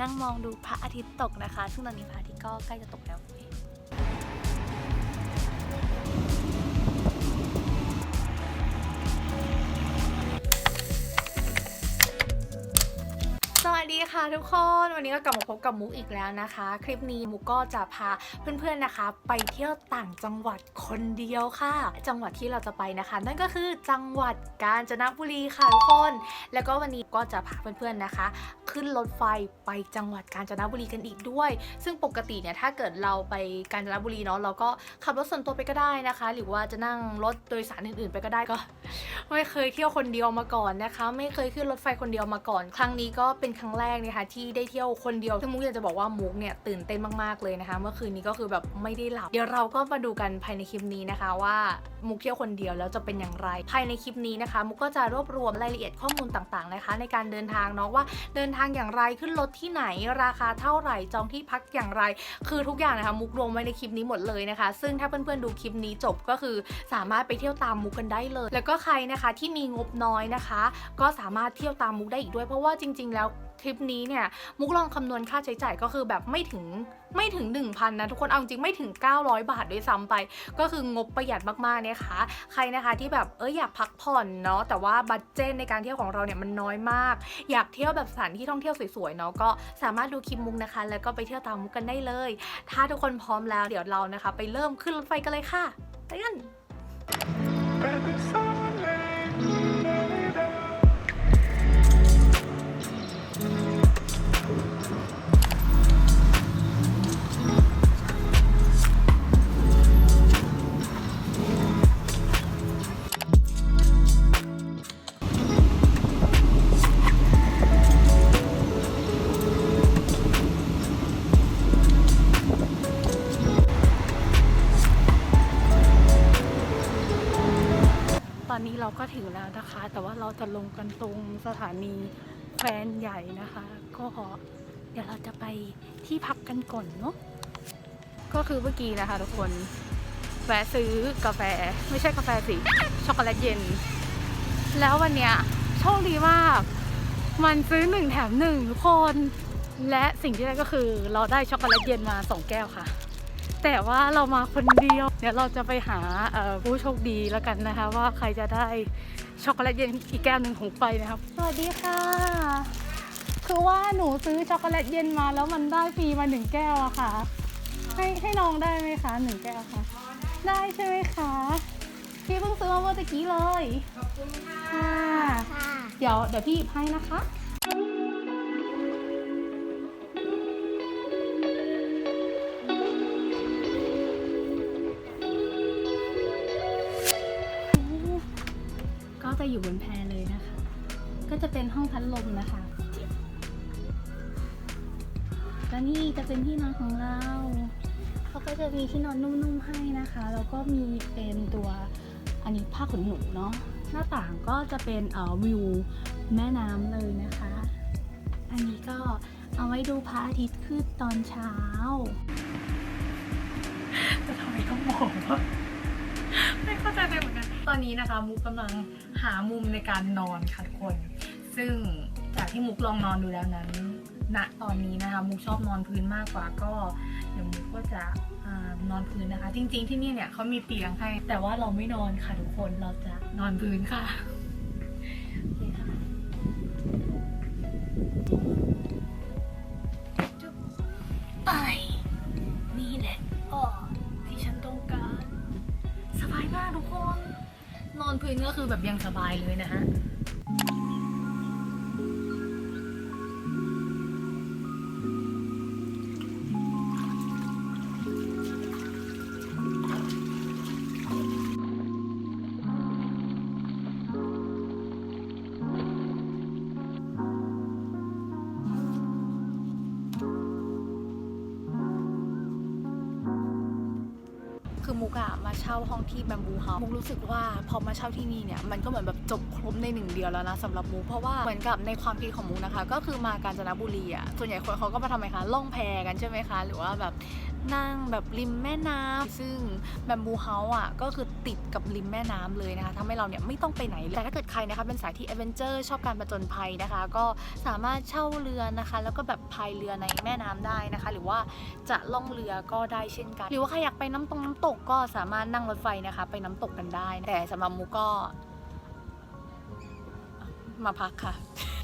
นั่งมองดูพระอาทิตย์ตกนะคะ ซึ่งตอนนี้พระอาทิตย์ก็ใกล้จะตกแล้วสวัสดีค่ะทุกคนวันนี้ก็กลับมาพบกับมุกอีกแล้วนะคะ คลิปนี้มุกก็จะพาเพื่อนๆนะคะ ไปเที่ยวต่างจังหวัดคนเดียวค่ะ จังหวัดที่เราจะไปนะคะ นั่นก็คือจังหวัดกาญจนบุรีค่ะทุกคน แล้วก็วันนี้ก็จะพาเพื่อนๆนะคะขึ้นรถไฟไปจังหวัดกาญจนบุรีกันอีกด้วย ซึ่งปกติเนี่ยถ้าเกิดเราไปกาญจนบุรีเนาะเราก็ขับรถส่วนตัวไปก็ได้นะคะ หรือว่าจะนั่งรถโดยสารอื่นๆ ไปก็ได้ก็ไม่เคยเที่ยวคนเดียวมาก่อนนะคะ ไม่เคยขึ้นรถไฟคนเดียวมาก่อน ครั้งนี้ก็เป็นครั้งแรกนะคะที่ได้เที่ยวคนเดียวซึ่งมุกอยากจะบอกว่ามุกเนี่ยตื่นเต้นมากๆเลยนะคะ เมื่อคืนนี้ก็คือแบบไม่ได้หลับ เดี๋ยวเราก็มาดูกันภายในคลิปนี้นะคะว่ามุกเที่ยวคนเดียวแล้วจะเป็นอย่างไร ภายในคลิปนี้นะคะ มุกก็จะรวบรวมรายละเอียดข้อมูลต่างๆนะคะ ในการเดินทางเนาะว่าเดินทางอย่างไรขึ้นรถที่ไหน ราคาเท่าไหร่จองที่พักอย่างไร คือทุกอย่างนะคะมุกรวมไว้ในคลิปนี้หมดเลยนะคะ ซึ่งถ้าเพื่อนๆดูคลิปนี้จบก็คือสามารถไปเที่ยวตามมุกกันได้เลย แล้วก็ใครนะคะที่มีงบน้อยนะคะ ก็สามารถเที่ยวตามมุกได้อีกด้วยเพราะว่าจริง ๆ แล้ว ทริปนี้เนี่ยมุกลองคำนวณค่าใช้จ่ายก็คือแบบไม่ถึงไม่ถึง 1,000 นะทุกคนเอาจริงไม่ถึง 900 บาทด้วยซ้ำไป ก็คืองบประหยัดมากๆเนี่ยค่ะใครนะคะที่แบบเอออยากพักผ่อนเนาะแต่ว่าบัตเจตในการเที่ยวของเราเนี่ยมันน้อยมาก อยากเที่ยวแบบสถานที่ท่องเที่ยวสวยๆเนาะก็สามารถดูคลิปมุกนะคะ แล้วก็ไปเที่ยวตามมุกกันได้เลย ถ้าทุกคนพร้อมแล้วเดี๋ยวเรานะคะ ไปเริ่มขึ้นรถไฟกันเลยค่ะไปกัน แล้วนะคะแต่ว่าเราจะลงกันตรงสถานีแฟนใหญ่นะคะ ก็เดี๋ยวเราจะไปที่พักกันก่อนเนาะก็คือเมื่อกี้นะคะ ทุกคนแวะซื้อกาแฟไม่ใช่กาแฟสิช็อกโกแลตเย็น แล้ววันเนี้ยโชคดีมาก มันซื้อหนึ่งแถมหนึ่งทุกคน และสิ่งที่ได้ก็คือเราได้ช็อกโกแลตเย็นมาสองแก้วค่ะ แต่ว่าเรามาคนเดียว เดี๋ยวเราจะไปหาเอ่อผู้โชคดีแล้วกันนะคะ ว่าใครจะได้ช็อกโกแลตเย็นอีกแก้วหนึ่งของไปนะครับ สวัสดีค่ะ คือว่าหนูซื้อช็อกโกแลตเย็นมาแล้วมันได้ฟรีมาหนึ่งแก้วอะค่ะ ให้ให้น้องได้ไหมคะหนึ่งแก้วค่ะ ได้ใช่ไหมคะพี่เพิ่งซื้อมาเมื่อตะกี้เลย ขอบคุณค่ะค่ะ เดี๋ยวเดี๋ยวพี่หยิบให้นะคะ จะอยู่บนแพเลยนะคะ ก็จะเป็นห้องพัดลมนะคะแล้วนี่จะเป็นที่นอนของเรา เขาก็จะมีที่นอนนุ่มๆให้นะคะ แล้วก็มีเป็นตัวอันนี้ผ้าขนหนูเนาะ หน้าต่างก็จะเป็นเอ่อวิวแม่น้ำเลยนะคะ อันนี้ก็เอาไว้ดูพระอาทิตย์ขึ้นตอนเช้าจะทำไมต้องมองวะ ไม่เข้าใจเลยเหมือนกัน ตอนนี้นะคะมุกกำลังหามุมในการนอนค่ะทุกคน ซึ่งจากที่มุกลองนอนดูแล้วนั้นณตอนนี้นะคะมุกชอบนอนพื้นมากกว่าก็เดี๋ยวมุกก็จะอนอนพื้นนะคะ จริง ๆที่นี่เนี่ยเขามีเตียงให้ แต่ว่าเราไม่นอนค่ะทุกคนเราจะนอนพื้นค่ะ นอนพื้นก็คือแบบยังสบายเลยนะฮะ มุกอะมาเช่าห้องที่แบมบูเฮาส์มุกรู้สึกว่าพอมาเช่าที่นี่เนี่ยมันก็เหมือนแบบจบครบในหนึ่งเดียวแล้วนะสำหรับมุกเพราะว่าเหมือนกับในความคิดของมุกนะคะ ก็คือมากาญจนบุรีอะส่วนใหญ่คนเขาก็มาทำไมคะล่องแพกันใช่ไหมคะ หรือว่าแบบ นั่งแบบริมแม่น้ำซึ่งแบมบูเฮาส์อะก็คือติดกับริมแม่น้ำเลยนะคะทำให้เราเนี่ยไม่ต้องไปไหนเลยแต่ถ้าเกิดใครนะคะเป็นสายที่แอดเวนเจอร์ชอบการประจนภัยนะคะ ก็สามารถเช่าเรือนะคะ แล้วก็แบบพายเรือในแม่น้ำได้นะคะ หรือว่าจะล่องเรือก็ได้เช่นกัน หรือว่าใครอยากไปน้ำตรงน้ำตกก็สามารถนั่งรถไฟนะคะ ไปน้ำตกกันได้ แต่สำหรับมูก็ มาพักค่ะ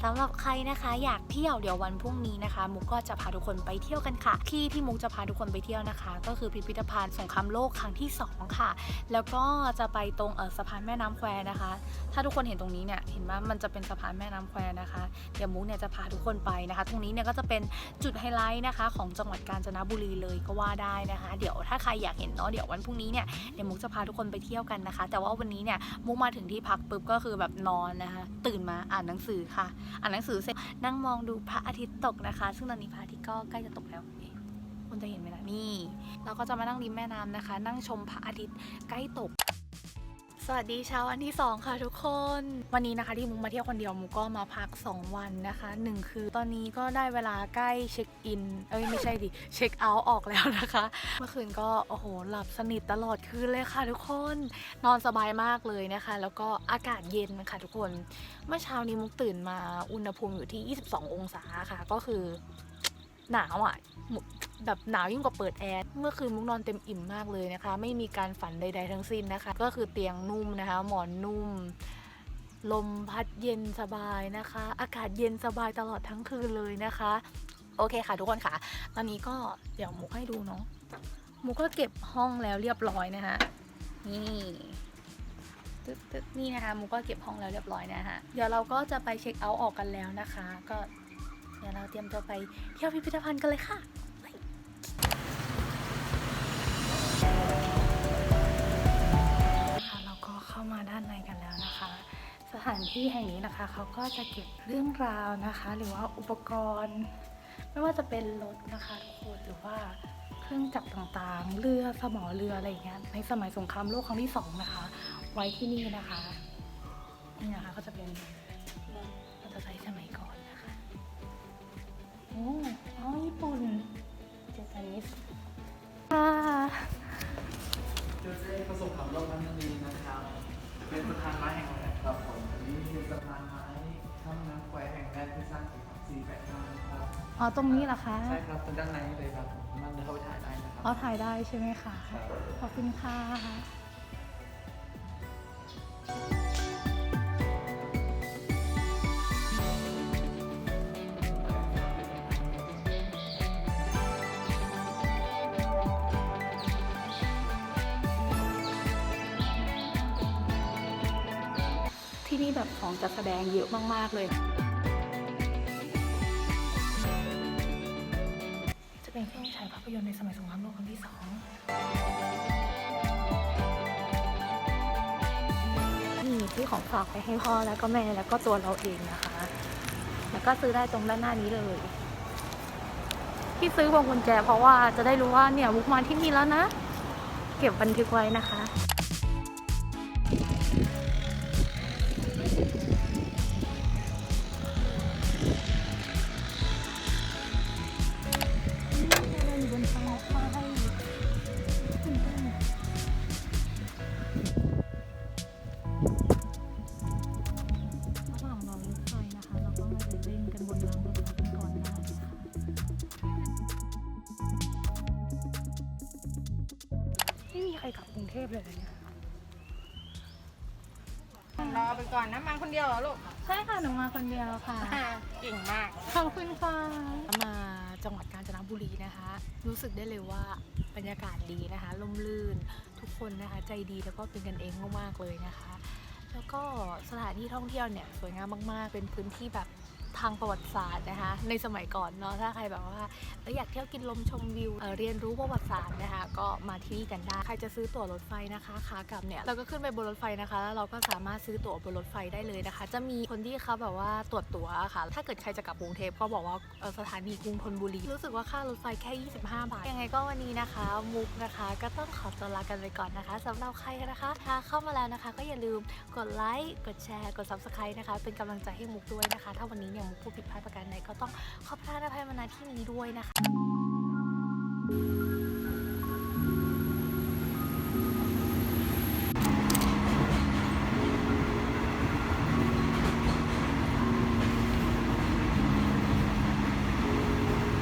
สำหรับใครนะคะอยากเที่ยวเดี๋ยววันพรุ่งนี้นะคะ มุกก็จะพาทุกคนไปเที่ยวกันค่ะ ที่ที่มุกจะพาทุกคนไปเที่ยวนะคะ ก็คือพิพิธภัณฑ์สงครามโลกครั้งที่สองค่ะ แล้วก็จะไปตรงเออสะพานแม่น้ำแควนะคะ ถ้าทุกคนเห็นตรงนี้เนี่ยเห็นว่ามันจะเป็นสะพานแม่น้ำแควนะคะ เดี๋ยวมุกเนี่ยจะพาทุกคนไปนะคะ ตรงนี้เนี่ยก็จะเป็นจุดไฮไลท์นะคะ ของจังหวัดกาญจนบุรีเลยก็ว่าได้นะคะ เดี๋ยวถ้าใครอยากเห็นเนาะเดี๋ยววันพรุ่งนี้เนี่ยเดี๋ยวมุกจะพาทุกคนไปเที่ยวกันนะคะ แต่ว่าวันนี้เนี่ยมุกมาถึงที่พักปุ๊บก็คือแบบนอนนะคะ ตื่นมาอ่านหนังสือค่ะ อ่านหนังสือเสร็จนั่งมองดูพระอาทิตย์ตกนะคะ ซึ่งตอนนี้พระอาทิตย์ก็ใกล้จะตกแล้วคุณจะเห็นไหมล่ะนี่ เราก็จะมานั่งริมแม่น้ำนะคะ นั่งชมพระอาทิตย์ใกล้ตก สวัสดีเช้าวันที่ 2 ค่ะทุกคน วันนี้นะคะที่มุกมาเที่ยวคนเดียวมุกก็มาพัก 2 วันนะคะหนึ่งคือตอนนี้ก็ได้เวลาใกล้เช็คอิน เอ้ยไม่ใช่ดิ เช็คเอาท์ออกแล้วนะคะ เมื่อคืนก็โอ้โหหลับสนิทตลอดคืนเลยค่ะทุกคน นอนสบายมากเลยนะคะ แล้วก็อากาศเย็นค่ะทุกคน เมื่อเช้านี้มุกตื่นมาอุณหภูมิอยู่ที่ 22 องศาค่ะ ก็คือ หนาวอะแบบหนาวยิ่งกว่าเปิดแอร์เมื่อคืนมุกนอนเต็มอิ่มมากเลยนะคะ ไม่มีการฝันใด ๆ ทั้งสิ้นนะคะ ก็คือเตียงนุ่มนะคะ หมอนนุ่ม ลมพัดเย็นสบายนะคะ อากาศเย็นสบายตลอดทั้งคืนเลยนะคะ โอเคค่ะทุกคนค่ะ ตอนนี้ก็เดี๋ยวมุกให้ดูเนาะมุกก็เก็บห้องแล้วเรียบร้อยนะคะนี่ตึ๊ดตึ๊ดนี่นะคะมุกก็เก็บห้องแล้วเรียบร้อยนะคะเดี๋ยวเราก็จะไปเช็คเอาท์ออกกันแล้วนะคะ ก็ ดี๋ยวเราเตรียมตัวไปเที่ยวพิพิธภัณฑ์กันเลยค่ะไปค่ะเราก็เข้ามาด้านในกันแล้วนะคะ สถานที่แห่งนี้นะคะเขาก็จะเก็บเรื่องราวนะคะ หรือว่าอุปกรณ์ ไม่ว่าจะเป็นรถนะคะทุกคนหรือว่าเครื่องจักรต่างๆ เรือสมอเรืออะไรอย่างเงี้ยในสมัยสงครามโลกครั้งที่สองนะคะ ไว้ที่นี่นะคะนี่นะคะก็จะเป็น อ๋อตรงนี้เหรอคะใช่ครับเป็นด้านในนี่เลยครับผมมันเดินเข้าไปถ่ายได้นะครัอ๋อถ่ายได้ใช่ไหมคะครับขอบคุณค่ะที่นี่แบบของจัดแสดงเยอะมาก ๆ เลย ยภาพยนตร์ในสมัยสงครามโลกครั้งที่สองนี่ซื้อของฝากไปให้พ่อแล้วก็แม่แล้วก็ตัวเราเองนะคะ แล้วก็ซื้อได้ตรงด้านหน้านี้เลย ที่ซื้อพวงกุญแจเพราะว่าจะได้รู้ว่าเนี่ยมุกมาที่นี่แล้วนะ เก็บบันทึกไว้นะคะ ไม่มีใครกลับกรุงเทพเลยเหรอเนี่ยรอไปก่อนนะมาคนเดียวเหรอลูกใช่ค่ะหนูมาคนเดียวค่ะเก่งมาก ขอบคุณค่ะมาจังหวัดกาญจนบุรีนะคะ รู้สึกได้เลยว่าบรรยากาศดีนะคะร่มรื่นทุกคนนะคะ ใจดีแล้วก็เป็นกันเองมากๆเลยนะคะ แล้วก็สถานที่ท่องเที่ยวเนี่ยสวยงามมากๆ เป็นพื้นที่แบบ ทางประวัติศาสตร์นะคะ ในสมัยก่อนเนาะถ้าใครแบบว่าอยากเที่ยวกินลมชมวิวเเรียนรู้ประวัติศาสตร์นะคะ ก็มาที่นี่กันได้ ใครจะซื้อตั๋วรถไฟนะคะขากลับเนี่ยเราก็ขึ้นไปบนรถไฟนะคะ แล้วเราก็สามารถซื้อตั๋วบนรถไฟได้เลยนะคะ จะมีคนที่เขาแบบว่าตรวจตั๋วค่ะ ถ้าเกิดใครจะกลับกรุงเทพก็บอกว่าสถานีกรุงธนบุรี รู้สึกว่าค่ารถไฟแค่ 25 บาท ยังไงก็วันนี้นะคะ มุกนะคะ ก็ต้องขอตัวลากันไปก่อนนะคะสำหรับใครนะคะถ้าเข้ามาแล้วนะคะ ก็อย่าลืมกดไลค์กดแชร์กด subscribe นะคะ เป็นกำลังใจให้มุกด้วยนะคะ ถ้าวันนี้เนี่ยผู้ผิดพลาดประการใดก็ต้องขอพระอภัยมาณที่นี้ด้วยนะคะ